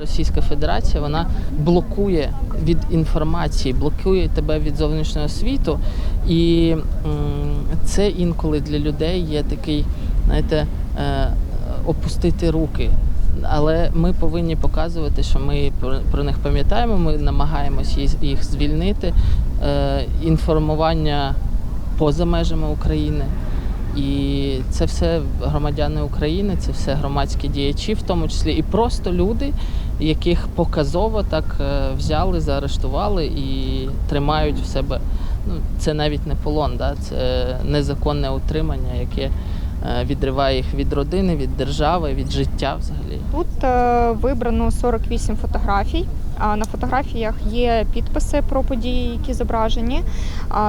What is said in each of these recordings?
Російська Федерація вона блокує від інформації, блокує тебе від зовнішнього світу, і це інколи для людей є такий, знаєте, е, опустити руки. Але ми повинні показувати, що ми про, них пам'ятаємо. Ми намагаємось їх, їх звільнити. Е, інформування поза межами України. І це все громадяни України, це все громадські діячі, в тому числі і просто люди, яких показово так е, взяли, заарештували і тримають в себе. Ну, це навіть не полон, да? це незаконне утримання, яке е, відриває їх від родини, від держави, від життя взагалі. Тут е, вибрано 48 фотографій. На фотографіях є підписи про події, які зображені.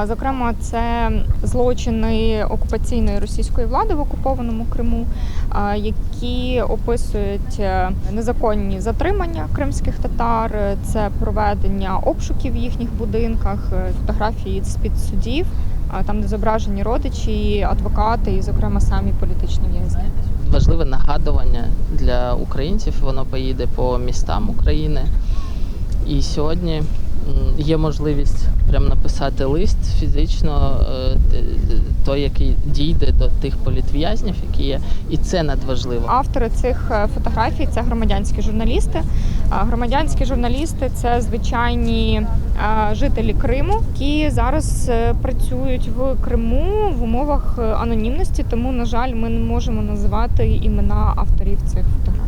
Зокрема, це злочини окупаційної російської влади в окупованому Криму, які описують е, незаконні затримання кримських татар, е, це проведення обшуків в їхніх будинках, е, фотографії з під судів, там де зображені родичі, адвокати і, зокрема, самі політичні в'язні. важливе нагадування для українців. Воно поїде по містам України. І сьогодні є можливість прям написати лист фізично, е, той, який дійде до тих політв'язнів, які є, і це надважливо. Автори цих е, фотографій це громадянські журналісти. Громадянські журналісти це звичайні е, жителі Криму, які зараз працюють в Криму в умовах анонімності. Тому, на жаль, ми не можемо називати імена авторів цих фотографій.